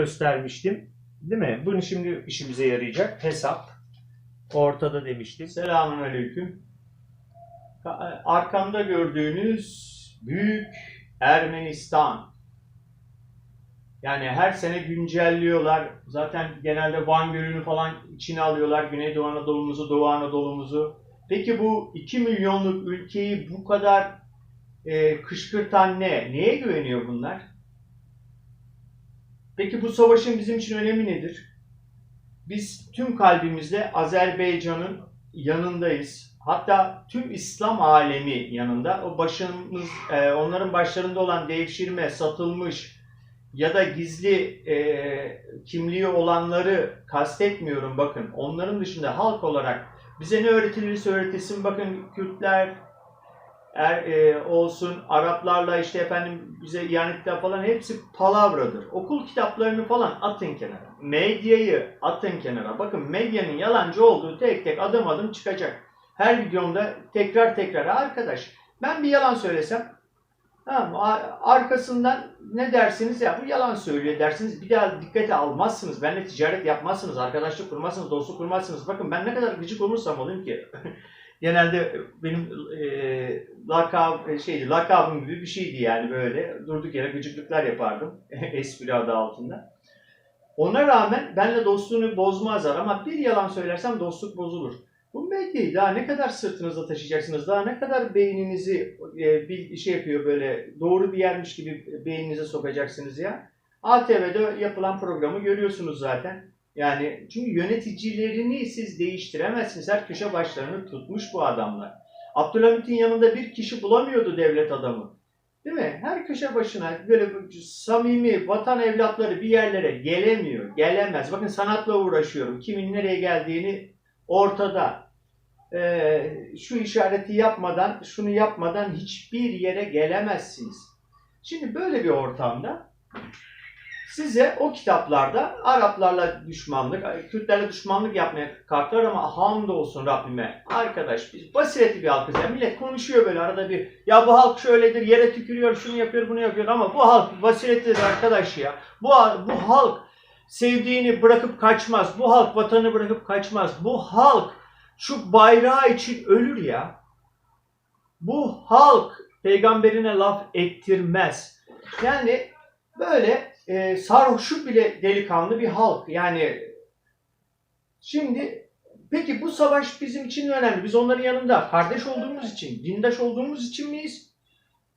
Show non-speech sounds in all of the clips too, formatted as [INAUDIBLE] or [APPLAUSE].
göstermiştim. Değil mi? Bunu şimdi işimize yarayacak. Hesap. Ortada demiştim. Selamun Aleyküm. Ka- Arkamda gördüğünüz Büyük Ermenistan. Yani her sene güncelliyorlar. Zaten genelde Van Gölü'nü falan içine alıyorlar. Güneydoğu Anadolu'muzu, Doğu Anadolu'muzu. Peki bu 2 milyonluk ülkeyi bu kadar e, kışkırtan ne? Neye güveniyor bunlar? Peki bu savaşın bizim için önemi nedir? Biz tüm kalbimizle Azerbaycan'ın yanındayız. Hatta tüm İslam alemi yanında. O başımız, e, onların başlarında olan devşirme, satılmış ya da gizli e, kimliği olanları kastetmiyorum bakın. Onların dışında halk olarak bize ne öğretilirse öğretilsin bakın Kürtler, er, e, olsun, Araplarla işte efendim bize ihanetler falan hepsi palavradır. Okul kitaplarını falan atın kenara. Medyayı atın kenara. Bakın medyanın yalancı olduğu tek tek adım adım çıkacak. Her videomda tekrar tekrar arkadaş ben bir yalan söylesem tamam, arkasından ne dersiniz ya bu yalan söylüyor dersiniz bir daha dikkate almazsınız. Benimle ticaret yapmazsınız, arkadaşlık kurmazsınız, dostluk kurmazsınız. Bakın ben ne kadar gıcık olursam olayım ki [LAUGHS] genelde benim e, lakab şeydi, lakabım gibi bir şeydi yani böyle durduk yere gıcıklıklar yapardım [LAUGHS] espri adı altında. Ona rağmen benle dostluğunu bozmazlar ama bir yalan söylersem dostluk bozulur. Bu medyayı daha ne kadar sırtınızda taşıyacaksınız? Daha ne kadar beyninizi e, bir şey yapıyor böyle doğru bir yermiş gibi beyninize sokacaksınız ya? ATV'de yapılan programı görüyorsunuz zaten. Yani çünkü yöneticilerini siz değiştiremezsiniz. Her köşe başlarını tutmuş bu adamlar. Abdülhamit'in yanında bir kişi bulamıyordu devlet adamı. Değil mi? Her köşe başına böyle samimi vatan evlatları bir yerlere gelemiyor, gelemez. Bakın sanatla uğraşıyorum. Kimin nereye geldiğini ortada. Ee, şu işareti yapmadan, şunu yapmadan hiçbir yere gelemezsiniz. Şimdi böyle bir ortamda size o kitaplarda Araplarla düşmanlık, Kürtlerle düşmanlık yapmaya kalktılar ama hamdolsun Rabbime. Arkadaş biz basiretli bir halkız ya. Millet konuşuyor böyle arada bir. Ya bu halk şöyledir, yere tükürüyor, şunu yapıyor, bunu yapıyor ama bu halk basiretlidir arkadaş ya. Bu, bu halk sevdiğini bırakıp kaçmaz. Bu halk vatanı bırakıp kaçmaz. Bu halk şu bayrağı için ölür ya. Bu halk peygamberine laf ettirmez. Yani böyle e, sarhoşu bile delikanlı bir halk. Yani şimdi peki bu savaş bizim için önemli. Biz onların yanında kardeş olduğumuz için, dindaş olduğumuz için miyiz?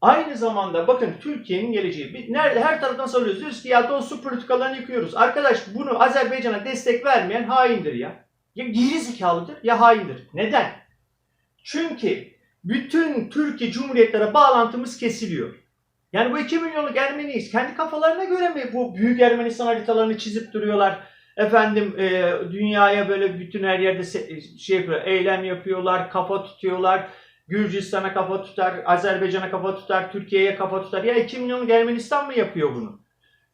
Aynı zamanda bakın Türkiye'nin geleceği. Nerede her taraftan soruyoruz. Diyoruz ki ya dostluk politikalarını yıkıyoruz. Arkadaş bunu Azerbaycan'a destek vermeyen haindir ya. Ya geri zekalıdır ya haindir. Neden? Çünkü bütün Türkiye Cumhuriyetlere bağlantımız kesiliyor. Yani bu 2 milyonluk Ermeniyiz. Kendi kafalarına göre mi bu büyük Ermenistan haritalarını çizip duruyorlar? Efendim e, dünyaya böyle bütün her yerde se- şey yapıyor, eylem yapıyorlar, kafa tutuyorlar. Gürcistan'a kafa tutar, Azerbaycan'a kafa tutar, Türkiye'ye kafa tutar. Ya 2 milyonluk Ermenistan mı yapıyor bunu?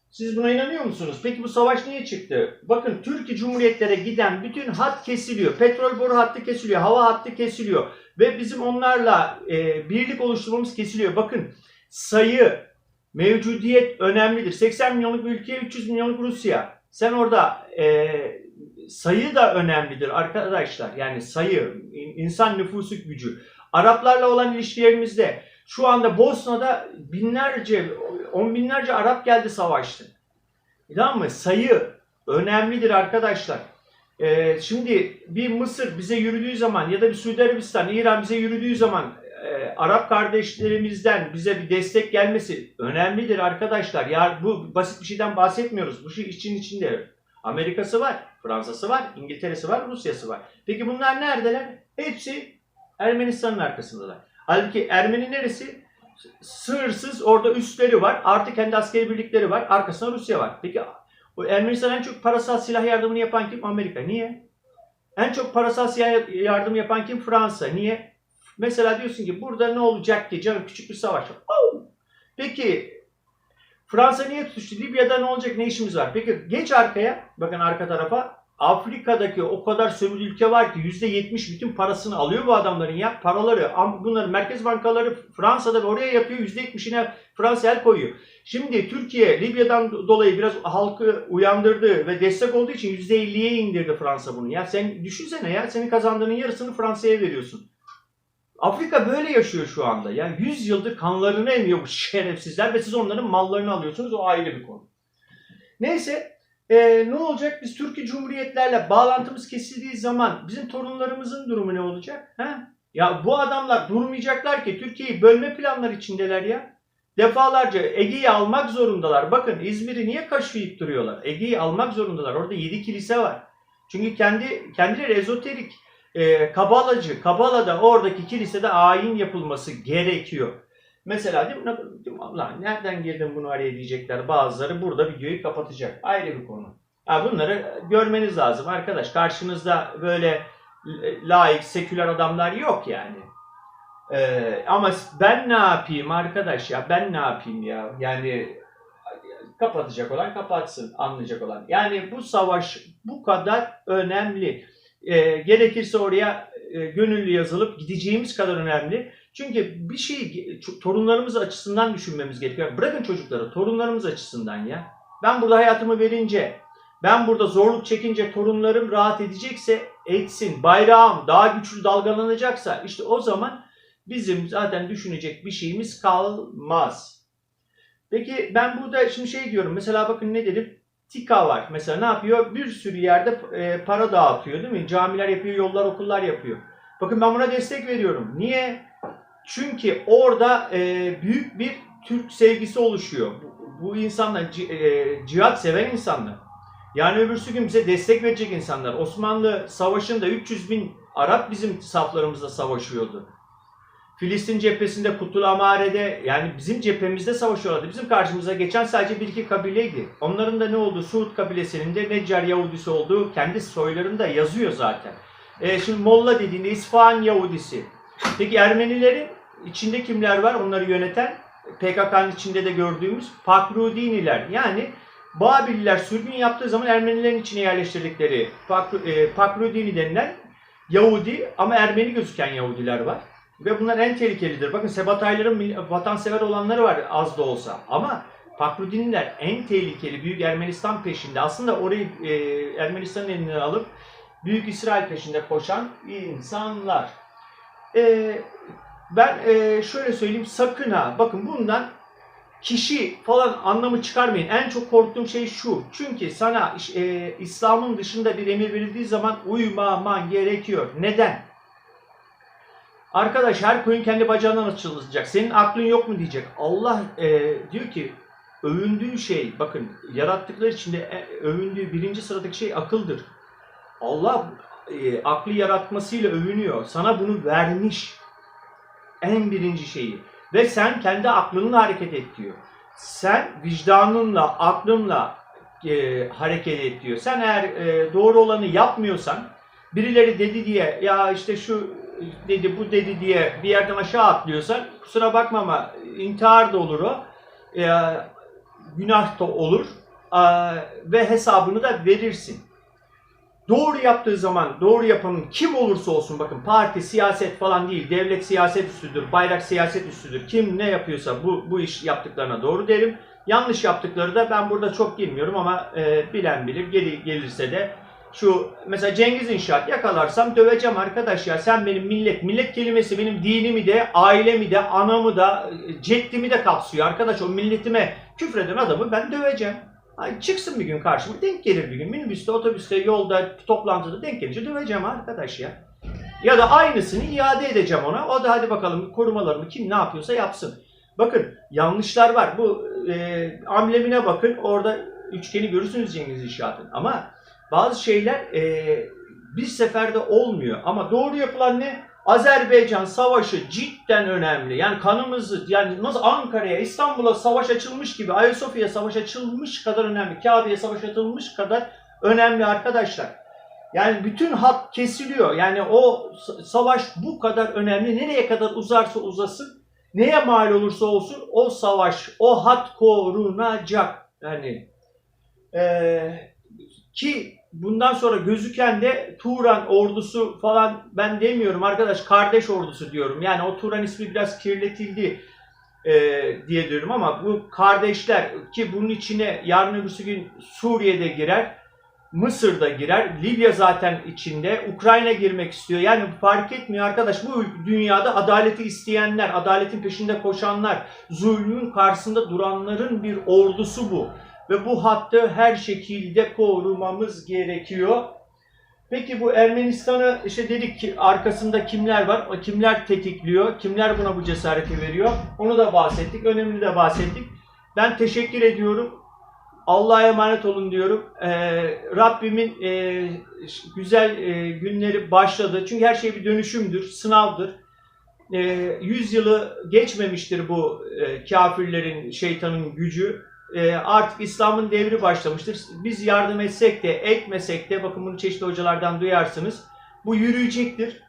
Siz buna inanıyor musunuz? Peki bu savaş niye çıktı? Bakın Türkiye Cumhuriyetlere giden bütün hat kesiliyor. Petrol boru hattı kesiliyor, hava hattı kesiliyor. Ve bizim onlarla e, birlik oluşturmamız kesiliyor. Bakın sayı, mevcudiyet önemlidir. 80 milyonluk bir ülke, 300 milyonluk Rusya. Sen orada e, sayı da önemlidir arkadaşlar. Yani sayı, in- insan nüfusu gücü. Araplarla olan ilişkilerimizde şu anda Bosna'da binlerce, on binlerce Arap geldi savaştı. Tamam mı? Sayı önemlidir arkadaşlar. Ee, şimdi bir Mısır bize yürüdüğü zaman ya da bir Suudi Arabistan, İran bize yürüdüğü zaman e, Arap kardeşlerimizden bize bir destek gelmesi önemlidir arkadaşlar. Ya bu basit bir şeyden bahsetmiyoruz. Bu şey için içinde Amerika'sı var, Fransa'sı var, İngiltere'si var, Rusya'sı var. Peki bunlar neredeler? Hepsi Ermenistan'ın arkasındalar. Halbuki Ermeni neresi? Sınırsız orada üstleri var. Artı kendi askeri birlikleri var. Arkasında Rusya var. Peki o Ermenistan en çok parasal silah yardımını yapan kim? Amerika. Niye? En çok parasal silah yardım yapan kim? Fransa. Niye? Mesela diyorsun ki burada ne olacak ki canım küçük bir savaş! Peki Fransa niye tutuştu? Libya'da ne olacak? Ne işimiz var? Peki geç arkaya. Bakın arka tarafa. Afrika'daki o kadar sömürü ülke var ki %70 bütün parasını alıyor bu adamların ya. Paraları, bunların merkez bankaları Fransa'da oraya yapıyor. %70'ine Fransa el koyuyor. Şimdi Türkiye Libya'dan dolayı biraz halkı uyandırdı ve destek olduğu için %50'ye indirdi Fransa bunu. Ya sen düşünsene ya senin kazandığının yarısını Fransa'ya veriyorsun. Afrika böyle yaşıyor şu anda. Yani 100 yıldır kanlarını emiyor bu şerefsizler ve siz onların mallarını alıyorsunuz. O ayrı bir konu. Neyse ee, ne olacak? Biz Türkiye Cumhuriyetlerle bağlantımız kesildiği zaman bizim torunlarımızın durumu ne olacak? Ha? Ya bu adamlar durmayacaklar ki Türkiye'yi bölme planları içindeler ya. Defalarca Ege'yi almak zorundalar. Bakın İzmir'i niye kaşıyıp duruyorlar? Ege'yi almak zorundalar. Orada 7 kilise var. Çünkü kendi kendileri ezoterik, e, kabalacı. Kabala'da oradaki kilisede ayin yapılması gerekiyor. Mesela değil mi? Değil mi? Lan nereden girdin bunu araya diyecekler bazıları. Burada videoyu kapatacak. Ayrı bir konu. Ha, bunları görmeniz lazım arkadaş. Karşınızda böyle laik, seküler adamlar yok yani. Ee, ama ben ne yapayım arkadaş ya? Ben ne yapayım ya? Yani kapatacak olan kapatsın, anlayacak olan. Yani bu savaş bu kadar önemli. Ee, gerekirse oraya e, gönüllü yazılıp gideceğimiz kadar önemli. Çünkü bir şey torunlarımız açısından düşünmemiz gerekiyor. Bırakın çocukları torunlarımız açısından ya. Ben burada hayatımı verince, ben burada zorluk çekince torunlarım rahat edecekse etsin. Bayrağım daha güçlü dalgalanacaksa işte o zaman bizim zaten düşünecek bir şeyimiz kalmaz. Peki ben burada şimdi şey diyorum. Mesela bakın ne dedim? TİKA var. Mesela ne yapıyor? Bir sürü yerde e, para dağıtıyor değil mi? Camiler yapıyor, yollar, okullar yapıyor. Bakın ben buna destek veriyorum. Niye? Çünkü orada e, büyük bir Türk sevgisi oluşuyor. Bu, bu insanlar e, cihat seven insanlar. Yani öbürsü gün bize destek verecek insanlar. Osmanlı Savaşı'nda 300 bin Arap bizim saflarımızda savaşıyordu. Filistin cephesinde Kutul Amare'de yani bizim cephemizde savaşıyorlardı. Bizim karşımıza geçen sadece bir iki kabileydi. Onların da ne olduğu Suud kabilesinin de Neccar Yahudisi olduğu kendi soylarında yazıyor zaten. E, şimdi Molla dediğinde İsfahan Yahudisi. Peki Ermenilerin içinde kimler var onları yöneten? PKK'nın içinde de gördüğümüz Pakrudiniler. Yani Babiller sürgün yaptığı zaman Ermenilerin içine yerleştirdikleri e, Pakrudini denilen Yahudi ama Ermeni gözüken Yahudiler var. Ve bunlar en tehlikelidir. Bakın Sebatayların vatansever olanları var az da olsa. Ama Pakrudiniler en tehlikeli Büyük Ermenistan peşinde. Aslında orayı e, Ermenistan'ın eline alıp Büyük İsrail peşinde koşan insanlar. E, ben e, şöyle söyleyeyim sakın ha bakın bundan kişi falan anlamı çıkarmayın. En çok korktuğum şey şu. Çünkü sana e, İslam'ın dışında bir emir verildiği zaman uymaman gerekiyor. Neden? Arkadaş her koyun kendi bacağından açılacak. Senin aklın yok mu diyecek. Allah e, diyor ki övündüğü şey bakın yarattıkları içinde e, övündüğü birinci sıradaki şey akıldır. Allah e, aklı yaratmasıyla övünüyor. Sana bunu vermiş. En birinci şeyi. Ve sen kendi aklınla hareket et diyor. Sen vicdanınla, aklınla e, hareket et diyor. Sen eğer e, doğru olanı yapmıyorsan, birileri dedi diye ya işte şu dedi bu dedi diye bir yerden aşağı atlıyorsan kusura bakma ama intihar da olur o. E, günah da olur. E, ve hesabını da verirsin. Doğru yaptığı zaman doğru yapanın kim olursa olsun bakın parti siyaset falan değil devlet siyaset üstüdür bayrak siyaset üstüdür kim ne yapıyorsa bu, bu iş yaptıklarına doğru derim. Yanlış yaptıkları da ben burada çok girmiyorum ama e, bilen bilir gel, gelirse de şu mesela Cengiz İnşaat yakalarsam döveceğim arkadaş ya sen benim millet millet kelimesi benim dinimi de ailemi de anamı da ceddimi de kapsıyor arkadaş o milletime küfreden adamı ben döveceğim. Ay çıksın bir gün karşıma denk gelir bir gün minibüste otobüste yolda toplantıda denk gelince döveceğim arkadaş ya. Ya da aynısını iade edeceğim ona. O da hadi bakalım korumalarımı kim ne yapıyorsa yapsın. Bakın yanlışlar var. Bu e, amblemine bakın. Orada üçgeni görürsünüz Cengiz İnşaat'ın. Ama bazı şeyler e, bir seferde olmuyor. Ama doğru yapılan ne? Azerbaycan savaşı cidden önemli. Yani kanımızı yani nasıl Ankara'ya, İstanbul'a savaş açılmış gibi Ayasofya'ya savaş açılmış kadar önemli. Kabe'ye savaş açılmış kadar önemli arkadaşlar. Yani bütün hat kesiliyor. Yani o savaş bu kadar önemli. Nereye kadar uzarsa uzasın, neye mal olursa olsun o savaş, o hat korunacak. Yani ee, ki bundan sonra gözüken de Turan ordusu falan ben demiyorum arkadaş kardeş ordusu diyorum. Yani o Turan ismi biraz kirletildi e, diye diyorum ama bu kardeşler ki bunun içine yarın öbürsü gün Suriye'de girer, Mısır'da girer, Libya zaten içinde, Ukrayna girmek istiyor. Yani fark etmiyor arkadaş bu dünyada adaleti isteyenler, adaletin peşinde koşanlar, zulmün karşısında duranların bir ordusu bu. Ve bu hattı her şekilde korumamız gerekiyor. Peki bu Ermenistan'ı işte dedik ki arkasında kimler var? O kimler tetikliyor? Kimler buna bu cesareti veriyor? Onu da bahsettik. Önemli de bahsettik. Ben teşekkür ediyorum. Allah'a emanet olun diyorum. Ee, Rabbimin e, güzel e, günleri başladı. Çünkü her şey bir dönüşümdür, sınavdır. E, 100 yılı geçmemiştir bu e, kafirlerin, şeytanın gücü. E, artık İslam'ın devri başlamıştır. Biz yardım etsek de etmesek de bakın bunu çeşitli hocalardan duyarsınız. Bu yürüyecektir.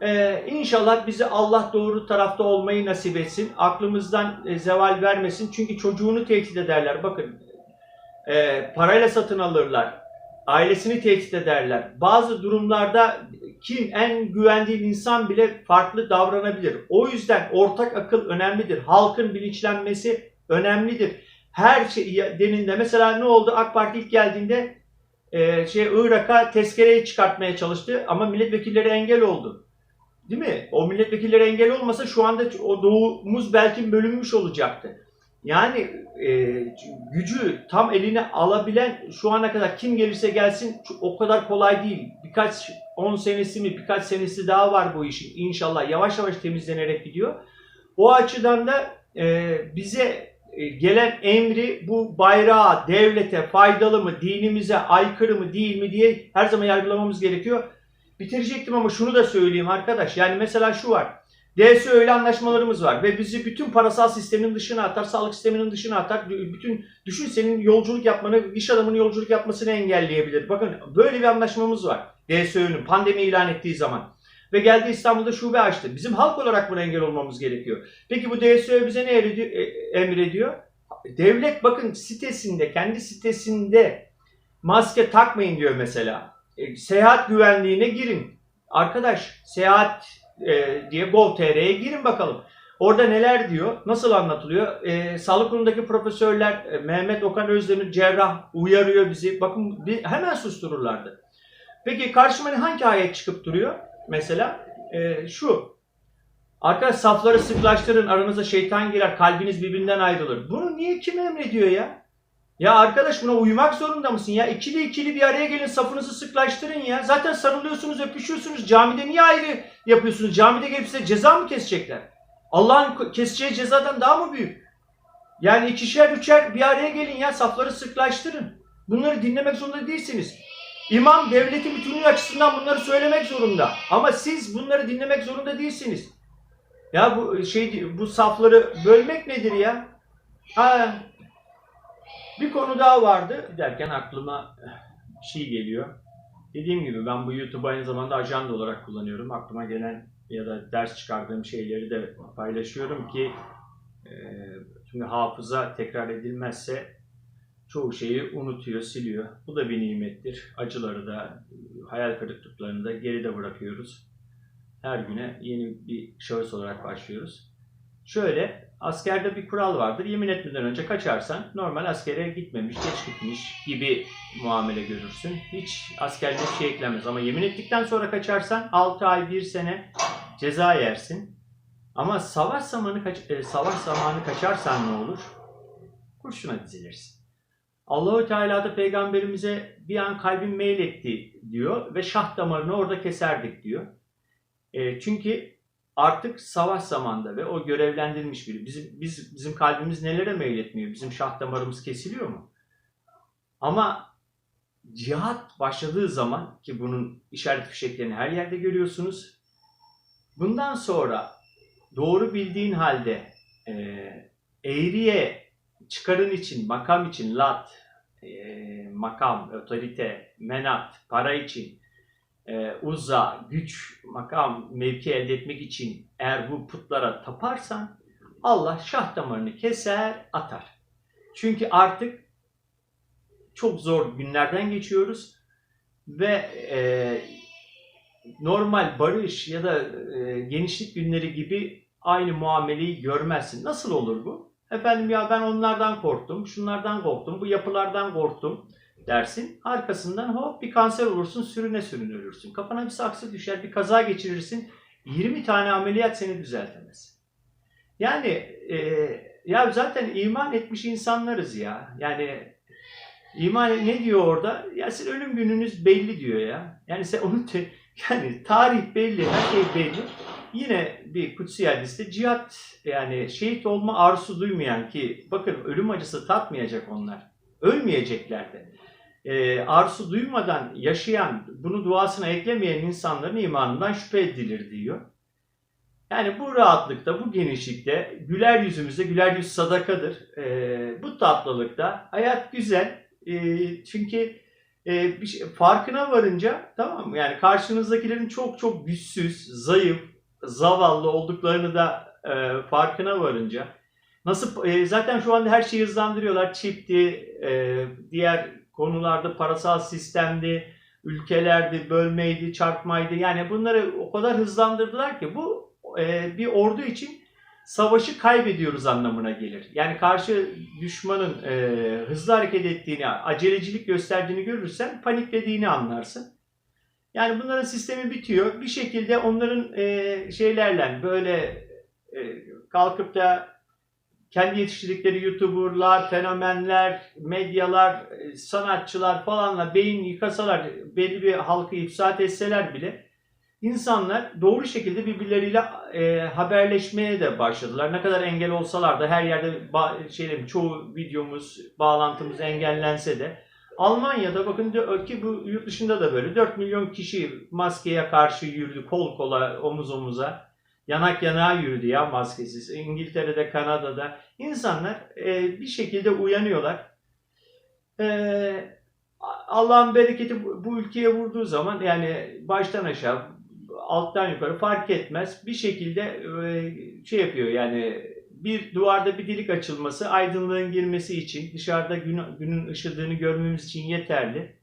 E, inşallah bizi Allah doğru tarafta olmayı nasip etsin. Aklımızdan e, zeval vermesin. Çünkü çocuğunu tehdit ederler. Bakın e, parayla satın alırlar. Ailesini tehdit ederler. Bazı durumlarda kim en güvendiği insan bile farklı davranabilir. O yüzden ortak akıl önemlidir. Halkın bilinçlenmesi önemlidir her şey deninde mesela ne oldu AK Parti ilk geldiğinde e, şey Irak'a tezkereyi çıkartmaya çalıştı ama milletvekilleri engel oldu. Değil mi? O milletvekilleri engel olmasa şu anda o doğumuz belki bölünmüş olacaktı. Yani e, gücü tam eline alabilen şu ana kadar kim gelirse gelsin o kadar kolay değil. Birkaç 10 senesi mi birkaç senesi daha var bu işin. İnşallah yavaş yavaş temizlenerek gidiyor. O açıdan da e, bize gelen emri bu bayrağa, devlete faydalı mı, dinimize aykırı mı değil mi diye her zaman yargılamamız gerekiyor. Bitirecektim ama şunu da söyleyeyim arkadaş. Yani mesela şu var. DSÖ ile anlaşmalarımız var ve bizi bütün parasal sistemin dışına atar, sağlık sisteminin dışına atar. Bütün düşün senin yolculuk yapmanı, iş adamının yolculuk yapmasını engelleyebilir. Bakın böyle bir anlaşmamız var. DSÖ'nün pandemi ilan ettiği zaman. Ve geldi İstanbul'da şube açtı. Bizim halk olarak buna engel olmamız gerekiyor. Peki bu DSÖ bize ne e, emrediyor? Devlet bakın sitesinde, kendi sitesinde maske takmayın diyor mesela. E, seyahat güvenliğine girin. Arkadaş seyahat e, diye Gov.tr'ye girin bakalım. Orada neler diyor, nasıl anlatılıyor? E, sağlık kurumundaki profesörler, e, Mehmet Okan Özdemir cerrah uyarıyor bizi. Bakın bir, hemen sustururlardı. Peki karşıma hangi ayet çıkıp duruyor? Mesela e, şu. Arkadaş safları sıklaştırın, aranıza şeytan girer, kalbiniz birbirinden ayrılır. Bunu niye kim emrediyor ya? Ya arkadaş buna uymak zorunda mısın ya? İkili ikili bir araya gelin safınızı sıklaştırın ya. Zaten sarılıyorsunuz, öpüşüyorsunuz. Camide niye ayrı yapıyorsunuz? Camide gelip size ceza mı kesecekler? Allah'ın keseceği cezadan daha mı büyük? Yani ikişer üçer bir araya gelin ya safları sıklaştırın. Bunları dinlemek zorunda değilsiniz. İmam devletin bütünlüğü açısından bunları söylemek zorunda. Ama siz bunları dinlemek zorunda değilsiniz. Ya bu şey bu safları bölmek nedir ya? Ha, bir konu daha vardı derken aklıma şey geliyor. Dediğim gibi ben bu YouTube aynı zamanda ajanda olarak kullanıyorum. Aklıma gelen ya da ders çıkardığım şeyleri de paylaşıyorum ki e, çünkü hafıza tekrar edilmezse çoğu şeyi unutuyor, siliyor. Bu da bir nimettir. Acıları da, hayal kırıklıklarını da geride bırakıyoruz. Her güne yeni bir şahıs olarak başlıyoruz. Şöyle, askerde bir kural vardır. Yemin etmeden önce kaçarsan normal askere gitmemiş, geç gitmiş gibi muamele görürsün. Hiç askerliğe bir şey eklenmez. Ama yemin ettikten sonra kaçarsan 6 ay, 1 sene ceza yersin. Ama savaş zamanı, kaç, e, savaş zamanı kaçarsan ne olur? Kurşuna dizilirsin. Allahu Teala da peygamberimize bir an kalbim meyletti diyor ve şah damarını orada keserdik diyor. E, çünkü artık savaş zamanda ve o görevlendirilmiş biri. Bizim, biz, bizim kalbimiz nelere meyletmiyor? Bizim şah damarımız kesiliyor mu? Ama cihat başladığı zaman ki bunun işaret fişeklerini her yerde görüyorsunuz. Bundan sonra doğru bildiğin halde e, eğriye çıkarın için, makam için, lat, e, makam, otorite, menat, para için, e, uzza, güç, makam, mevki elde etmek için eğer bu putlara taparsan Allah şah damarını keser, atar. Çünkü artık çok zor günlerden geçiyoruz. ve e, normal barış ya da e, genişlik günleri gibi aynı muameleyi görmezsin. Nasıl olur bu? Efendim ya ben onlardan korktum, şunlardan korktum, bu yapılardan korktum dersin. Arkasından hop bir kanser olursun, sürüne sürüne ölürsün. Kafana bir saksı düşer, bir kaza geçirirsin. 20 tane ameliyat seni düzeltemez. Yani e, ya zaten iman etmiş insanlarız ya. Yani iman ne diyor orada? Ya sizin ölüm gününüz belli diyor ya. Yani sen onu te, [LAUGHS] yani tarih belli, her şey belli. Yine bir kutsi hadiste cihat yani şehit olma arzusu duymayan ki bakın ölüm acısı tatmayacak onlar. Ölmeyecekler de. Ee, arzu duymadan yaşayan, bunu duasına eklemeyen insanların imanından şüphe edilir diyor. Yani bu rahatlıkta, bu genişlikte, güler yüzümüzde, güler yüz sadakadır. Ee, bu tatlılıkta hayat güzel. Ee, çünkü e, bir şey, farkına varınca tamam? Yani karşınızdakilerin çok çok güçsüz, zayıf, zavallı olduklarını da e, farkına varınca nasıl e, zaten şu anda her şeyi hızlandırıyorlar. Çipti, e, diğer konularda parasal sistemdi, ülkelerdi, bölmeydi, çarpmaydı. Yani bunları o kadar hızlandırdılar ki bu e, bir ordu için savaşı kaybediyoruz anlamına gelir. Yani karşı düşmanın e, hızlı hareket ettiğini, acelecilik gösterdiğini görürsen paniklediğini anlarsın. Yani bunların sistemi bitiyor. Bir şekilde onların e, şeylerle böyle e, kalkıp da kendi yetiştirdikleri YouTuber'lar, fenomenler, medyalar, e, sanatçılar falanla beyin yıkasalar, belli bir halkı ifsat etseler bile insanlar doğru şekilde birbirleriyle e, haberleşmeye de başladılar. Ne kadar engel olsalar da her yerde şeylerim, çoğu videomuz, bağlantımız engellense de Almanya'da bakın diyor ki bu yurt dışında da böyle 4 milyon kişi maskeye karşı yürüdü kol kola omuz omuza yanak yanağa yürüdü ya maskesiz. İngiltere'de Kanada'da insanlar e, bir şekilde uyanıyorlar. E, Allah'ın bereketi bu, ülkeye vurduğu zaman yani baştan aşağı alttan yukarı fark etmez bir şekilde e, şey yapıyor yani bir duvarda bir delik açılması aydınlığın girmesi için dışarıda gün, günün ışıdığını görmemiz için yeterli.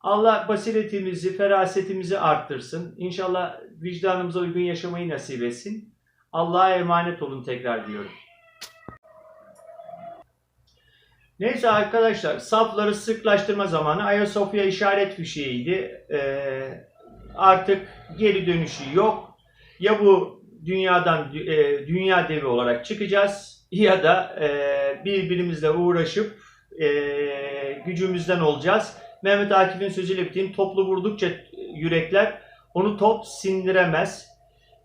Allah basiretimizi, ferasetimizi arttırsın. İnşallah vicdanımıza uygun yaşamayı nasip etsin. Allah'a emanet olun tekrar diyorum. Neyse arkadaşlar safları sıklaştırma zamanı Ayasofya işaret fişeğiydi. Ee, artık geri dönüşü yok. Ya bu dünyadan e, dünya devi olarak çıkacağız ya da e, birbirimizle uğraşıp e, gücümüzden olacağız. Mehmet Akif'in sözüyle bittiğim toplu vurdukça yürekler onu top sindiremez.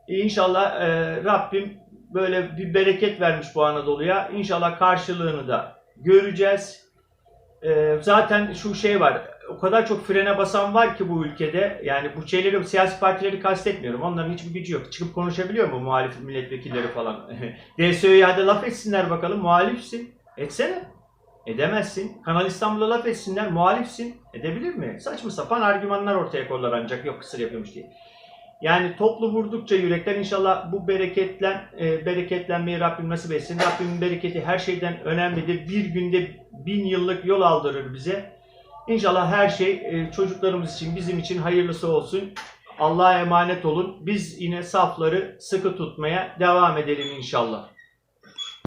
İnşallah e, Rabbim böyle bir bereket vermiş bu Anadolu'ya. İnşallah karşılığını da göreceğiz. E, zaten şu şey var. O kadar çok frene basan var ki bu ülkede. Yani bu şeyleri, siyasi partileri kastetmiyorum. Onların hiçbir gücü yok. Çıkıp konuşabiliyor mu muhalif milletvekilleri falan? [LAUGHS] DSÖ'ye hadi laf etsinler bakalım. Muhalifsin. Etsene. Edemezsin. Kanal İstanbul'a laf etsinler. Muhalifsin. Edebilir mi? Saçma sapan argümanlar ortaya koyarlar ancak yok kısır yapıyormuş diye. Yani toplu vurdukça yürekten inşallah bu bereketlen e, bereketlenmeyi Rabbim nasip etsin. Rabbimin bereketi her şeyden önemlidir. Bir günde bin yıllık yol aldırır bize. İnşallah her şey e, çocuklarımız için, bizim için hayırlısı olsun. Allah'a emanet olun. Biz yine safları sıkı tutmaya devam edelim inşallah.